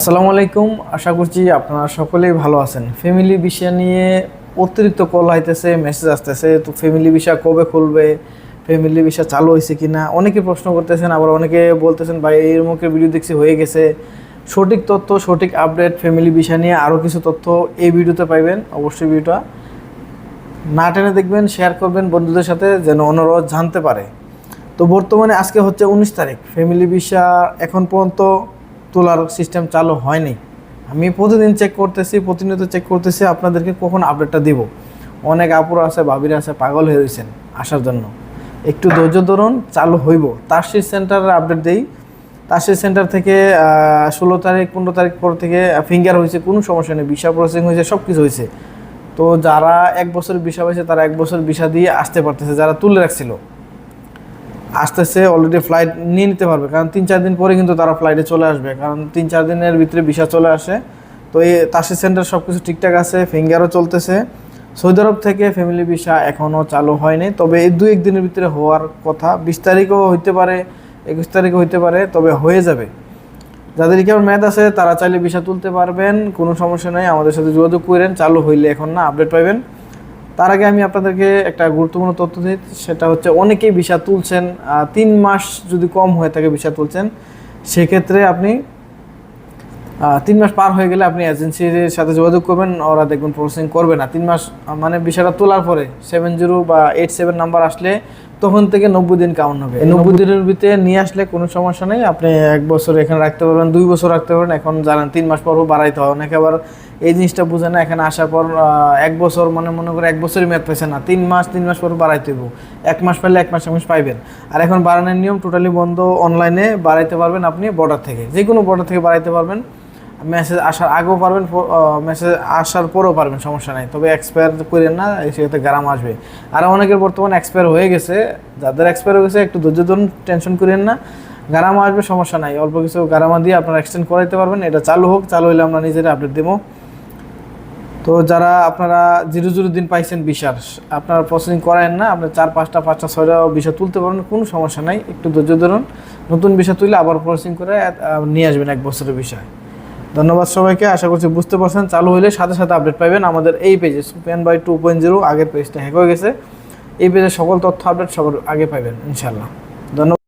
আসসালামু আলাইকুম। আশা করছি আপনারা সকলেই ভালো আছেন। ফ্যামিলি বিষয় নিয়ে অতিরিক্ত কল আইতেছে মেসেজ আসতেছে। তো ফ্যামিলি বিষয় কবে খুলবে ফ্যামিলি বিষয় চালু হয়েছে কি না অনেকে প্রশ্ন করতেছেন, আবার অনেকে বলতেছেন, ভাই মুখের ভিডিও দেখছি হয়ে গেছে। সঠিক তথ্য, সঠিক আপডেট ফ্যামিলি বিষয় নিয়ে আরও কিছু তথ্য এই ভিডিওতে পাইবেন। অবশ্যই ভিডিওটা না টেনে দেখবেন শেয়ার করবেন বন্ধুদের সাথে যেন অন্যরাও জানতে পারে। তো বর্তমানে আজকে হচ্ছে উনিশ তারিখ। ফ্যামিলি ভিসা এখন পর্যন্ত তোলার সিস্টেম চালু হয়নি। আমি প্রতিদিন চেক করতেছি, প্রতিনিয়ত চেক করতেছি, আপনাদেরকে কখন আপডেটটা দিব। অনেক আপুরা আছে, ভাবিরা আছে, পাগল হয়ে রয়েছেন আসার জন্য। একটু ধৈর্য ধরুন, চালু হইব। তাসির সেন্টারের আপডেট দেই। তাসির সেন্টার থেকে ষোলো তারিখ, পনেরো তারিখ পর থেকে ফিঙ্গার হয়েছে, কোনো সমস্যা নেই। ভিসা প্রসেসিং হয়েছে সব কিছু হয়েছে। তো যারা এক বছর ভিসা পাইছে, তারা এক বছর ভিসা দিয়ে আসতে পারতেছে, যারা তুলে রাখছিল। আসতেছে অলরেডি ফ্লাইট নিয়ে নিতে পারবে। কারণ তিন, চার দিন পরে কিন্তু তারা ফ্লাইটে চলে আসবে। কারণ তিন, চার দিনের ভিতরে ভিসা চলে আসে। তো এই তাসি সেন্টার সব কিছু ঠিকঠাক আছে ফিঙ্গারও চলতেছে। সৌদি আরব থেকে ফ্যামিলি ভিসা এখনও চালু হয়নি। তবে এই দু এক দিনের ভিতরে হওয়ার কথা, বিশ তারিখও হইতে পারে, একুশ তারিখও হইতে পারে, তবে হয়ে যাবে। যাদের কেমন ম্যাথ আছে, তারা চাইলে ভিসা তুলতে পারবেন, কোনো সমস্যা নেই। আমাদের সাথে যোগাযোগ করেন, চালু হইলে এখন না আপডেট পাবেন তার আগে আমি আপনাদেরকে একটা গুরুত্বপূর্ণ তথ্য দিই, সেটা হচ্ছে অনেকেই ভিসা তুলছেন তিন মাস যদি কম হয়ে থাকে ভিসা তুলছেন, সেক্ষেত্রে আপনি তিন মাস পার হয়ে গেলে আপনি এজেন্সির সাথে যোগাযোগ করবেন, ওরা দেখবেন প্রসেসিং করবে না। তিন মাস মানে ভিসাটা তোলার পরে সেভেন জিরো বা এইট সেভেন নাম্বার আসলে তখন থেকে নব্বই দিন কাউন্ট হবে। নব্বই দিনের ভিতরে নিয়ে আসলে কোনো সমস্যা নেই। আপনি এক বছর এখানে রাখতে পারবেন, দুই বছর রাখতে পারবেন। এখন জানেন, তিন মাস পরও বাড়াইতে হয়। অনেকে আবার এই জিনিসটা বুঝে না, এখানে আসার পর এক বছর মানে মনে করে এক বছরই মেয়াদ পাইছে না। তিন মাস তিন মাস পর বাড়াইতে হইব। এক মাস পাইলে এক মাস মাস পাইবেন। আর এখন বাড়ানোর নিয়ম টোটালি বন্ধ অনলাইনে বাড়াইতে পারবেন আপনি বর্ডার থেকে। যে কোনো বর্ডার থেকে বাড়াইতে পারবেন। মেসেজ আসার আগেও পারবেন মেসেজ আসার পরেও পারবেন, সমস্যা নাই। তবে এক্সপায়ার করেন না সেক্ষেত্রে গ্রাম আসবে। আর অনেকের বর্তমানে এক্সপায়ার হয়ে গেছে। যাদের এক্সপায়ার হয়ে গেছে, একটু ধৈর্য ধরুন টেনশন করেন না। গারামা আসবে, সমস্যা নাই। অল্প কিছু গারামা দিয়ে আপনারা এক্সটেন্ড করাইতে পারবেন। এটা চালু হোক, চালু হলে আমরা নিজেরা আপডেট দেবো। তো যারা আপনারা জিরো জিরো দিন পাইছেন বিশার, আপনারা প্রসেসিং করেন না আপনার চার পাঁচটা পাঁচটা, ছয়টা বিষয় তুলতে পারেন, কোনো সমস্যা নাই। একটু ধৈর্য ধরুন, নতুন বিষয় তুলে আবার প্রসেসিং করে নিয়ে আসবেন এক বছরের বিষয় ধন্যবাদ সবাইকে। আশা করছি বুঝতে পারছেন। চালু হইলে সাথে সাথে আপডেট পাবেন আমাদের এই পেজে সুপেন বাই টু পয়েন্ট জিরো আগের পেজটা হ্যাক হয়ে গেছে। এই পেজে সকল তথ্য আপডেট সবার আগে পাবেন ইনশাল্লাহ ধন্যবাদ।